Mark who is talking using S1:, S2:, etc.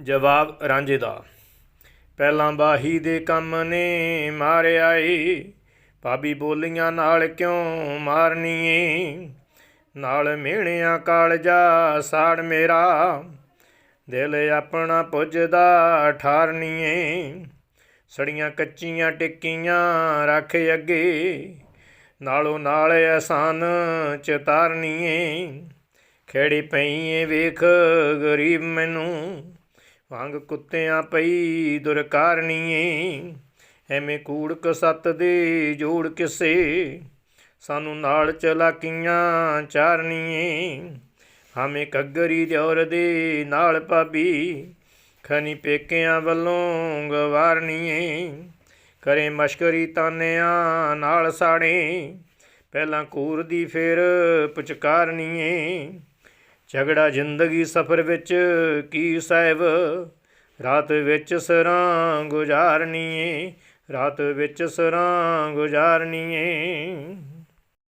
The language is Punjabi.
S1: ਜਵਾਬ ਰਾਂਝੇ ਦਾ। ਪਹਿਲਾਂ ਬਾਹੀ ਦੇ ਕੰਮ ਨੇ ਮਾਰਿਆ ਏ। ਭਾਬੀ ਬੋਲੀਆਂ ਨਾਲ ਕਿਉਂ ਮਾਰਨੀ ਏ? ਨਾਲ ਮਿਹਣਿਆ ਕਾਲਜਾ ਸਾੜ ਮੇਰਾ। ਦਿਲ ਆਪਣਾ ਪੁੱਜਦਾ ਠਾਰਨੀ ਏ। ਸੜੀਆਂ ਕੱਚੀਆਂ ਟਿੱਕੀਆਂ ਰੱਖ ਅੱਗੇ। ਨਾਲੋਂ ਨਾਲ ਆਸਾਨ ਚਤਾਰਨੀ ਏ। ਖੇੜੀ ਪਈਏ ਵੇਖ ਗਰੀਬ ਮੈਨੂੰ। ਵਾਂਗ ਕੁੱਤਿਆਂ ਪਈ ਦੁਰਕਾਰਨੀ ਐਵੇਂ ਕੂੜ ਸੱਤ ਦੇ ਜੋੜ ਕਿਸੇ। ਸਾਨੂੰ ਨਾਲ ਚਲਾਕੀਆਂ ਚਾਰਨੀਏ। ਹਮੇ ਕੱਗਰੀ ਦਿਉਰ ਦੇ ਨਾਲ ਭਾਬੀ, ਖਨੀ ਪੇਕਿਆਂ ਵੱਲੋਂ ਗਵਾਰਨੀਏ। ਕਰੇ ਮਸ਼ਕਰੀ ਤਾਨਿਆਂ ਨਾਲ ਸਾੜੇ, ਪਹਿਲਾਂ ਕੂਰ ਦੀ ਫਿਰ ਪੁਚਕਾਰਨੀਏ। ਝਗੜਾ ਜ਼ਿੰਦਗੀ ਸਫਰ ਵਿੱਚ ਕੀ ਸਾਹਿਬ? ਰਾਤ ਵਿੱਚ ਸਰਾਂ ਗੁਜ਼ਾਰਨੀਏ ਰਾਤ ਵਿੱਚ ਸਰਾਂ ਗੁਜ਼ਾਰਨੀਏ।